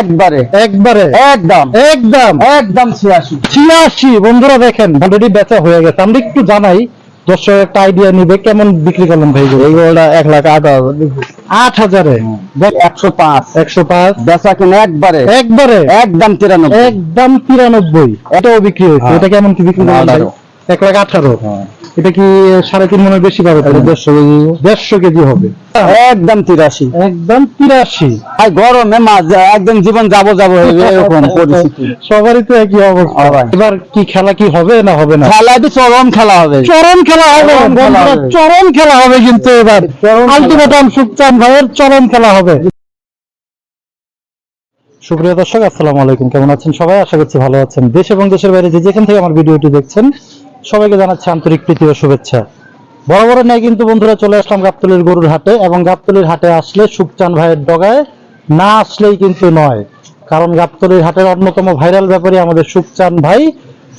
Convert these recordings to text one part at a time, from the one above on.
একবারে। একবারে। একদম। একদম। একদম ছিয়াশি। ছিয়াশি। বন্ধুরা দেখেন অলরেডি বেচা হয়ে গেছে। আমরা একটু জানাই দর্শক একটা আইডিয়া নিবে কেমন বিক্রি ভাই? এই এক লাখ আট আট হাজারে। একশো পাঁচ। একশো পাঁচ। বেচা কিনা একবারে। একবারে। একদম তিরানব্বই। একদম তিরানব্বই। এটাও বিক্রি হয়েছে। হ্যাঁ। এটা কেমন কি বিক্রি? আঠারো। এক লাখ আঠারো। এটা কি সাড়ে তিন মনের বেশি পাবে দেড়শো কেজি। দেড়শো কেজি হবে। একদম তিরাশি। একদম তিরাশি। ভাই গরমে মাছ একদম জীবন যাব যাব এরকম পরিস্থিতি। সবারই তো একই অবস্থা। হ্যাঁ এবার কি খেলা কি হবে না হবে না? খেলা তো চরম খেলা হবে। চরম খেলা হবে। চরম খেলা হবে। চরম খেলা হবে কিন্তু এবার। আলটিমেটাম সুকচান ভাইয়ের চরম খেলা হবে। সুপ্রিয় দর্শক আসসালামু আলাইকুম। কেমন আছেন সবাই? আশা করছি ভালো আছেন। দেশ এবং দেশের বাইরে যে যেখান থেকে আমার ভিডিওটি দেখছেন সবাইকে জানাচ্ছি আন্তরিক প্রীতি ও শুভেচ্ছা। বড় বড় নেই কিন্তু বন্ধুরা চলে আসলাম গাবতলির গরুর হাটে এবং গাবতলির হাটে আসলে সুকচান ভাইয়ের ডগায় না আসলেই কিন্তু নয়। কারণ গাবতলির হাটের অন্যতম ভাইরাল ব্যাপারে আমাদের সুকচান ভাই।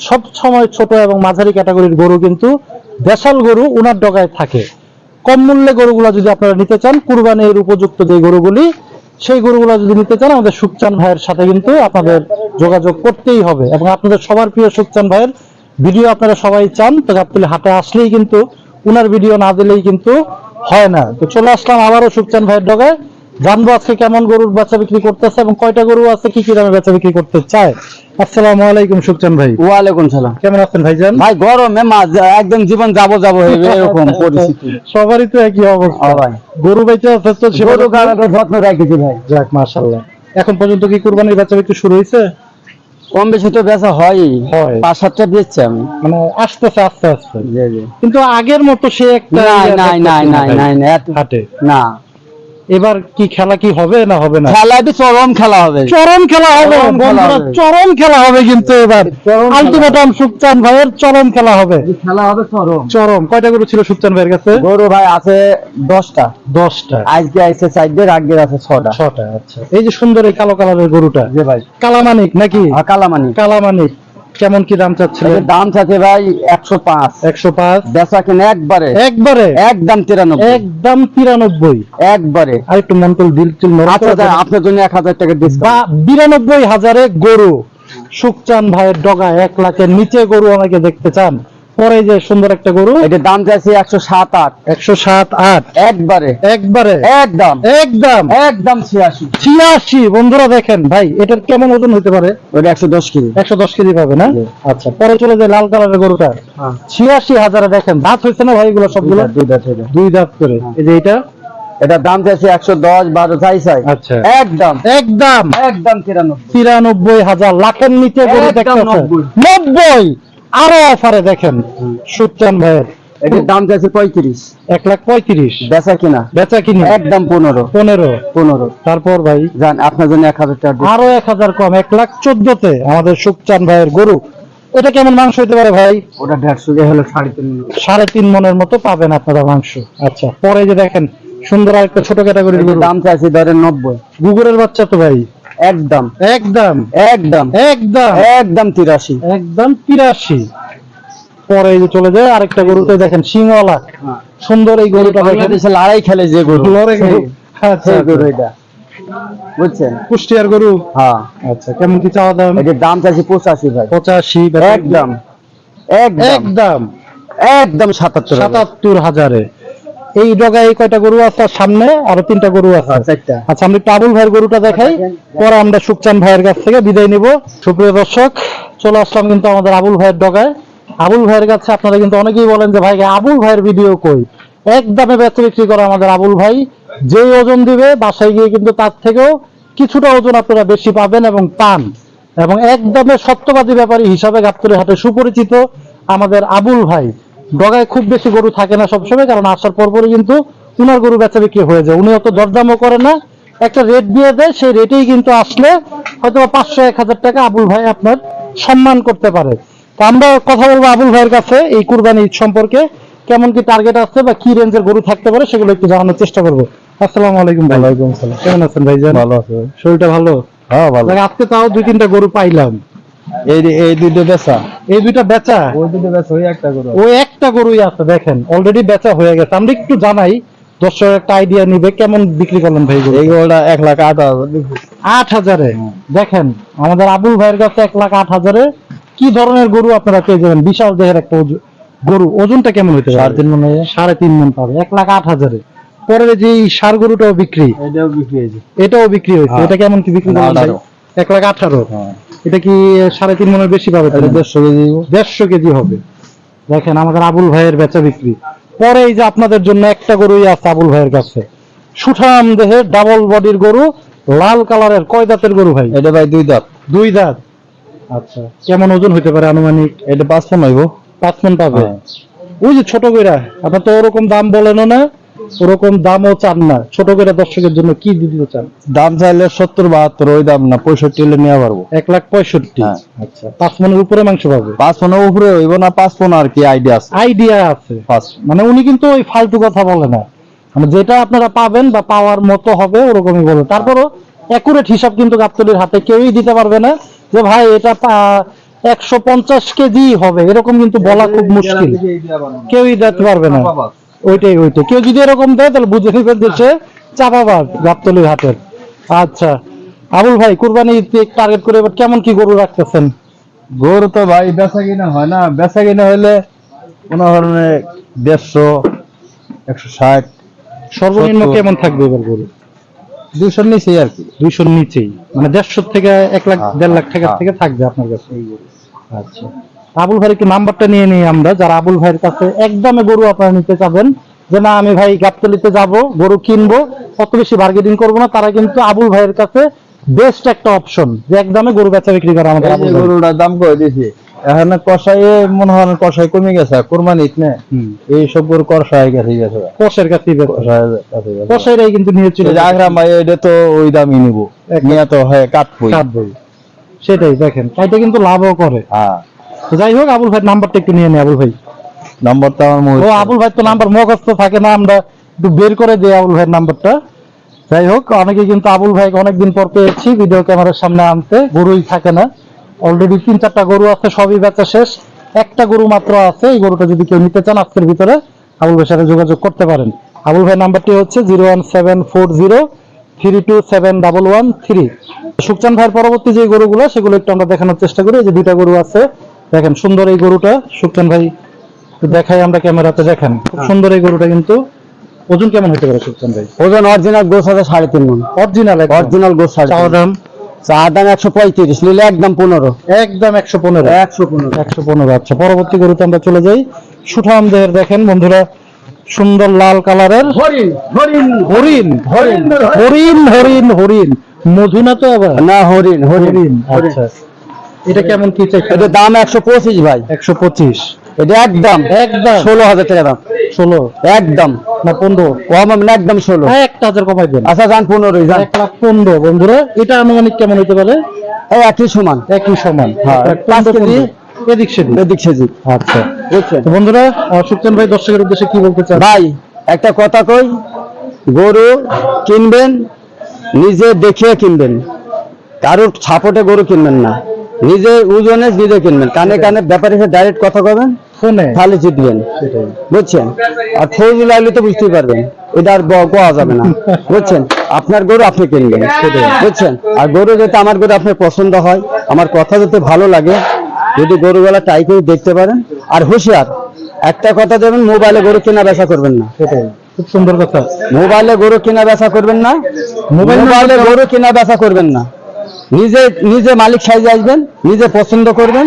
সব সময় ছোট এবং মাঝারি ক্যাটাগরির গরু কিন্তু দেশাল গরু উনার ডগায় থাকে। কম মূল্যে গরুগুলো যদি আপনারা নিতে চান, কুরবানির উপযুক্ত যে গরুগুলি, সেই গরুগুলো যদি নিতে চান, আমাদের সুখচান ভাইয়ের সাথে কিন্তু আপনাদের যোগাযোগ করতেই হবে এবং আপনাদের সবার প্রিয় সুখচান ভাইয়ের ভিডিও আপনারা সবাই চান তো গাবতলি হাটে আসলেই কিন্তু উনার ভিডিও না দিলেই কিন্তু হয় না। তো চলে আসলাম আবারও সুকচান ভাইয়ের ডগায় জানব আজকে কেমন গরুর বেচা বিক্রি করতেছে এবং কয়টা গরু আছে কি কি দামে বেচা বিক্রি করতে চায়। আসসালামু আলাইকুম ভাই। ওয়ালাইকুম সালাম। কেমন আছেন ভাইজান? ভাই গরমে একদম জীবন যাব যাব হইবে এরকম পরিস্থিতি। সবারই তো একই অবস্থা। হ্যাঁ ভাই। গরু বেচে আছে তো গরু যত্ন- যত্ন রাখেছি ভাই। যাক মাশাআল্লাহ। এখন পর্যন্ত কি কুরবানির বেচা বিক্রি শুরু হয়েছে? কম বেশি তো বেচা হয়। হয়। পাঁচ সাতটা দিচ্ছি আমি। মানে আসতেছে আস্তে আস্তে। কিন্তু আগের মতো সে একটা নাই ইয়ে নাই নাই নাই নাই না। এবার কি খেলা কি হবে না হবে না? খেলা তো চরম খেলা হবে। চরম খেলা হবে চরম খেলা বন্ধুরা হবে। চরম খেলা হবে কিন্তু এবার। আলটিমেটাম সুকচান ভাইয়ের চরম খেলা হবে। খেলা হবে চরম। চরম। কয়টা গরু ছিল সুকচান ভাইয়ের কাছে? গরু ভাই আছে দশটা। দশটা। আজকে আইসে চারটে আগের আছে ছটা। ছটা আচ্ছা। এই যে সুন্দর এই কালো কালারের গরুটা। জি ভাই। কালামানিক নাকি? আর কালামানি কালামানিক। কেমন কি দাম চাচ্ছিলেন? দাম চাচ্ছে ভাই একশো পাঁচ। একশো পাঁচ? বেচা কিনা একবারে। একবারে? একদম তিরানব্বই। একদম তিরানব্বই। একবারে। আর একটু মন্টল দিল টিল আচ্ছা করে। যাই, আপনার জন্য এক হাজার টাকা ডিসকাউন্ট বিরানব্বই হাজারে গরু। সুকচান ভাইয়ের ডগা এক লাখের নিচে গরু আমাকে দেখতে চান। পরে যে সুন্দর একটা গরু। এটার দাম চাইছে একশো সাত আট। একশো সাত আট। একবারে। একবারে। একদম। একদম। একদম ছিয়াশি। ছিয়াশি। বন্ধুরা দেখেন ভাই এটার কেমন ওজন হতে পারে? ওটা একশো দশ কেজি। একশো দশ কেজি পাবে না? আচ্ছা পরে চলে যায় লাল কালারের গরুটা। হ্যাঁ। ছিয়াশি হাজারে দেখেন দাঁত হয়েছে না ভাই এগুলো সবগুলো? দুইটা দুইটা দুই দাঁত। করে। এই যে এটা এটার দাম চাইছে একশো দশ বারো চাই চাই। আচ্ছা। একদম। একদম। একদম তিরানব্বই। তিরানব্বই হাজার। লাখের নিচে নব্বই। আরও অফারে দেখেন সুচান ভাইয়ের এটার দাম চাইছে পঁয়ত্রিশ। এক লাখ পঁয়ত্রিশ। বেচা কিনা? বেচা কিনে? একদম পনেরো। পনেরো। পনেরো। তারপর ভাই জান আপনার জন্য এক হাজার টাকা আরও এক হাজার কম এক লাখ চোদ্দতে আমাদের সুকচান ভাইয়ের গরু। এটা কেমন মাংস হতে পারে ভাই? ওটা দেড়শো দিয়ে হলো সাড়ে তিন সাড়ে তিন মনের মতো পাবেন আপনারা মাংস। আচ্ছা পরে যে দেখেন সুন্দর আরেকটা ছোট ক্যাটাগরির দাম চাইছে ধরেন নব্বই। গুগলের বাচ্চা তো ভাই। একদম। একদম। একদম। একদম। একদম তিরাশি। একদম তিরাশি। পরে চলে যায় আরেকটা গরুতে দেখেন সিংওয়ালা সুন্দর এই গরুটা বাংলাদেশে লড়াই খেলে যে গরু। লড়াই আচ্ছা, আচ্ছা। গরু এটা বুঝছেন? কুষ্টিয়ার গরু? হ্যাঁ। আচ্ছা কেমন কি চাওয়া দাম? এটার দাম চাইছে পঁচাশি ভাই। পঁচাশি একদম। একদম। একদম। একদম সাতাত্তর সাতাত্তর হাজারে। এই ডগায় এই কয়টা গরু আছে? সামনে আরও তিনটা গরু আছে। হ্যাঁ, আচ্ছা আমরা একটু আবুল ভাইয়ের গরুটা দেখাই। পরে আমরা সুকচান ভাইয়ের কাছ থেকে বিদায় নিব। সুপ্রিয় দর্শক চলে আসলাম কিন্তু আমাদের আবুল ভাইয়ের ডগায়। আবুল ভাইয়ের কাছে আপনারা কিন্তু অনেকেই বলেন যে ভাই আবুল ভাইয়ের ভিডিও কই? একদমে বেচা বিক্রি করে আমাদের আবুল ভাই। যেই ওজন দিবে বাসায় গিয়ে কিন্তু তার থেকেও কিছুটা ওজন আপনারা বেশি পাবেন এবং পান। এবং একদমে সত্যবাদী ব্যাপারী হিসাবে গাবতলী হাটে সুপরিচিত আমাদের আবুল ভাই। ডগায় খুব বেশি গরু থাকে না সবসময় কারণ আসার পরপরই কিন্তু উনার গরু বেচা বিক্রি হয়ে যায়। উনি অত দরদামও করে না। একটা রেট দিয়ে দেয় সেই রেটেই কিন্তু আসলে হয়তো পাঁচশো এক হাজার টাকা আবুল ভাই আপনার সম্মান করতে পারে। তো আমরা কথা বলব আবুল ভাইয়ের কাছে এই কুরবানি ঈদ সম্পর্কে কেমন কি টার্গেট আছে বা কি রেঞ্জের গরু থাকতে পারে সেগুলো একটু জানানোর চেষ্টা করব। আসসালামু আলাইকুম ভাই। ওয়ালাইকুম আসসালাম। কেমন আছেন ভাইজান? ভালো আছে শরীরটা ভালো? হ্যাঁ ভালো। আজকে তাও দুই তিনটা গরু পাইলাম। এই এই দুটো বেচা। এই দুইটা বেচা? ওই দুটো বেচা ওই একটা গরু ওই একটা গরুই আছে দেখেন অলরেডি বেচা হয়ে গেছে। আমরা একটু জানাই দর্শক একটা আইডিয়া নিবে কেমন বিক্রি করলেন ভাই এই গরুটা এক লাখ আট হাজার আট হাজারে? দেখেন আমাদের আবুল ভাইয়ের কাছে এক লাখ আট হাজারে। কি ধরনের গরু আপনারা পেয়ে যাবেন? বিশাল দেহের একটা গরু। ওজনটা কেমন হতে পারে? সাড়ে তিন মনে সাড়ে তিন মন পাবে। এক লাখ আট হাজারে। পরের যে সার গরুটাও বিক্রি। এটাও বিক্রি হয়েছে। এটাও বিক্রি হয়েছে। হ্যাঁ। এটা কেমন কি বিক্রি করলেন এক লাখ আঠারো। হ্যাঁ। এটা কি সাড়ে তিন মনের বেশি পাবে দেড়শো কেজি দেড়শো কেজি হবে। দেখেন আমাদের আবুল ভাইয়ের বেচা বিক্রি। পরে এই যে আপনাদের জন্য একটা গরুই আছে আবুল ভাইয়ের কাছে। সুঠাম দেহে ডাবল বডির গরু লাল কালারের কয় দাঁতের গরু ভাই? এটা ভাই দুই দাঁত। দুই দাঁত। আচ্ছা কেমন ওজন হইতে পারে আনুমানিক? এটা পাঁচ ফোন হইব। পাঁচ মন পাবে। হ্যাঁ। ওই যে ছোট কইরা আপনার তো ওরকম দাম বলেন না। ওরকম দামও চান না। ছোট কইরা দর্শকের জন্য কি দিতে চান? দাম চাইলে সত্তর বাহাত্তর ওই দাম না পঁয়ষট্টি হলে নিয়ে পারব। এক লাখ পঁয়ষট্টি? হ্যাঁ। আচ্ছা পাঁচ মনের উপরে মাংস পাবে? পাঁচ ফোনের উপরে হইব না পাঁচ ফোন আর কি আইডিয়া আছে। আইডিয়া আছে। মানে উনি কিন্তু ওই ফালতু কথা বলে না। মানে যেটা আপনারা পাবেন বা পাওয়ার মতো হবে ওরকমই বলে। তারপরও অ্যাকুরেট হিসাব কিন্তু গাবতলির হাতে কেউই দিতে পারবে না যে ভাই এটা একশো পঞ্চাশ কেজি হবে। এরকম কিন্তু বলা খুব মুশকিল। কেউই দিতে পারবে না। ওইটাই ওইটাই। কেউ যদি এরকম দেয় তাহলে বুঝে নিবেন দেশে চাপাবাদ গাবতলির হাটের। আচ্ছা। আবুল ভাই কুরবানি টার্গেট করে এবার কেমন কি গরু রাখতেছেন? গরু তো ভাই বেচা কিনা হয় না। বেচা কিনা হইলে কোনো ধরনের দেড়শো একশো ষাট সর্বনিম্ন কেমন থাকবে এবার গরু? দুইশোর নিচেই আর কি। দুইশোর নিচেই। মানে দেড়শো থেকে এক লাখ হ্যাঁ, দেড় লাখ টাকার হ্যাঁ। থেকে থাকবে আপনার কাছে আচ্ছা। আবুল ভাইয়ের কি নাম্বারটা নিয়ে নিই আমরা। যারা আবুল ভাইয়ের কাছে একদমে গরু আপনারা নিতে চাবেন যে না আমি ভাই গাবতলিতে যাব গরু কিনবো অত বেশি বার্গেনিং করব না তারা কিন্তু আবুল ভাইয়ের কাছে বেস্ট একটা অপশন যে একদমে গরু বেচা বিক্রি করে আমাদের। গরুটার দাম করে দিয়েছি এখানে কষাইয়ে মনে হয় না কষাই কমে গেছে কোরবানিত না? এই সব গরু কষাই গেছে গেছে কষের গেছে। কষাইরাই কিন্তু নিয়ে চলে এই আগ্রাম ভাই এটা তো ওই দামই নিব। নিয়ে তো হয় কাটবই কাটবই সেটাই দেখেন এটা কিন্তু লাভও করে। হ্যাঁ। যাই হোক আবুল ভাইয়ের নাম্বারটা একটু নিয়ে নেই আবুল ভাই। নম্বরটা আমার ও আবুল ভাই তো নাম্বার মুখস্থ থাকে না আমরা একটু বের করে দিই আবুল ভাইয়ের নাম্বারটা। যাই হোক অনেকে কিন্তু আবুল ভাইকে অনেকদিন পর পেয়েছি ভিডিও ক্যামেরার সামনে আনতে গরুই থাকে না। অলরেডি তিন চারটা গরু আছে সবই বেচা শেষ। একটা গরু মাত্র আছে এই গরুটা যদি কেউ নিতে চান আজকের ভিতরে আবুল ভাইয়ের সাথে যোগাযোগ করতে পারেন। আবুল ভাই নাম্বারটি হচ্ছে zero one seven four zero three two seven double one three. Sukchan ভাইয়ের পরবর্তী যে গরুগুলো সেগুলো একটু আমরা দেখানোর চেষ্টা করি। এই যে দুইটা গরু আছে দেখেন সুন্দর এই গরুটা সুকচান ভাই দেখাই আমরা ক্যামেরাতে দেখেন খুব সুন্দর এই গরুটা কিন্তু। ওজন কেমন হতে পারে সুলতান ভাই? ওজন অরিজিনাল গোস আছে সাড়ে তিন মন। অরিজিনাল অরিজিনাল গোস সাড়ে দাম? চা দাম একশো পঁয়ত্রিশ নিলে একদম পনেরো। একদম একশো পনেরো। একশো পনেরো। একশো পনেরো আচ্ছা। পরবর্তী গরুতে আমরা চলে যাই। সুঠাম দেহের দেখেন বন্ধুরা সুন্দর লাল কালারের হরিণ হরিণ হরিণ। হরিণ হরিণ। হরিণ হরিণ মধু না তো আবার? না হরিণ হরিণ হরিণ। আচ্ছা। এটা কেমন কি চাই এটা দাম একশো পঁচিশ ভাই। একশো পঁচিশ। এটা একদম একদম। ষোলো হাজার টাকা দাম। ষোলো। একদম। না পনেরো। কম হবে না একদম ষোলো। হ্যাঁ, একটা হাজার কমাই দেন। আচ্ছা যান পনেরোই যান। এক লাখ পনেরো বন্ধুরা। এটা আনুমানিক কেমন হতে পারে? এই একই সমান। একই সমান। হ্যাঁ, পাঁচ কেজি। এদিক সেদিক। এদিক সেদিক। আচ্ছা। বুঝছেন তো বন্ধুরা আহ, ভাই দর্শকের উদ্দেশ্যে কি বলতে চান? ভাই একটা কথা কই। গরু কিনবেন নিজে দেখে কিনবেন। কারোর ছাপটে গরু কিনবেন না। নিজে ওজনে নিজে কিনবেন। কানে কানে ব্যাপারে ডাইরেক্ট কথা কবেন ফোনে তাহলে জিতবেন। বুঝছেন? আর ফৌজ লাগলে তো বুঝতেই পারবেন এটা আর কোয়া যাবে না। বুঝছেন? আপনার গরু আপনি কিনবেন। বুঝছেন? আর গরু যাতে আমার গরু আপনার পছন্দ হয় আমার কথা যাতে ভালো লাগে যদি গরুগুলা ট্রাই করে দেখতে পারেন। আর হুঁশিয়ার একটা কথা দেবেন মোবাইলে গরু কেনা বেচা করবেন না। খুব সুন্দর কথা। মোবাইলে গরু কেনা বেচা করবেন না মোবাইল মোবাইলে গরু কেনা বেচা করবেন না। নিজে নিজে মালিক সাইজে আসবেন নিজে পছন্দ করবেন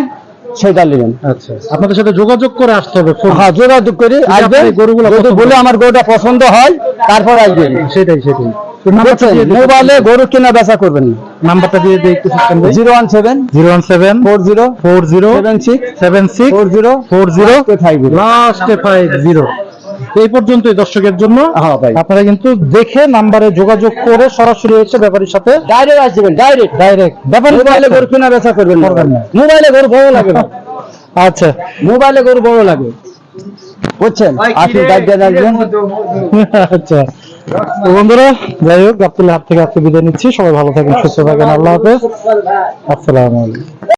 সেটা নেবেন। আচ্ছা আপনাদের সাথে যোগাযোগ করে আসতে হবে হ্যাঁ যোগাযোগ করি আসবেন গরুগুলো বলে আমার গরুটা পছন্দ হয় তারপর আসবেন। সেটাই সেটাই। দিন। মোবাইলে গরু কেনা বেচা করবেন নাম্বারটা দিয়ে দিয়ে একটু Sukchan zero one seven zero one seven four zero four zero seven six seven six four zero four zero five লাস্টে ফাইভ জিরো এই পর্যন্তই দর্শকের জন্য। হ্যাঁ ভাই। আপনারা কিন্তু দেখে নাম্বারে যোগাযোগ করে সরাসরি এসে ব্যাপারীর সাথে ডাইরেক্ট আসবেন ডাইরেক্ট ডাইরেক্ট ব্যাপারী মোবাইলে গরু কেনা বেচা করবেন না। মোবাইলে গরু বড় লাগে না। আচ্ছা। মোবাইলে ঘর বড় লাগে। বুঝছেন? আপনি ডাইরেক্ট আসবেন আচ্ছা। তো বন্ধুরা যাই হোক গাবতুল্লাহ হাট থেকে আজকে বিদায় নিচ্ছি। সবাই ভালো থাকেন সুস্থ থাকেন। আল্লাহ হাফেজ। আসসালামু আলাইকুম।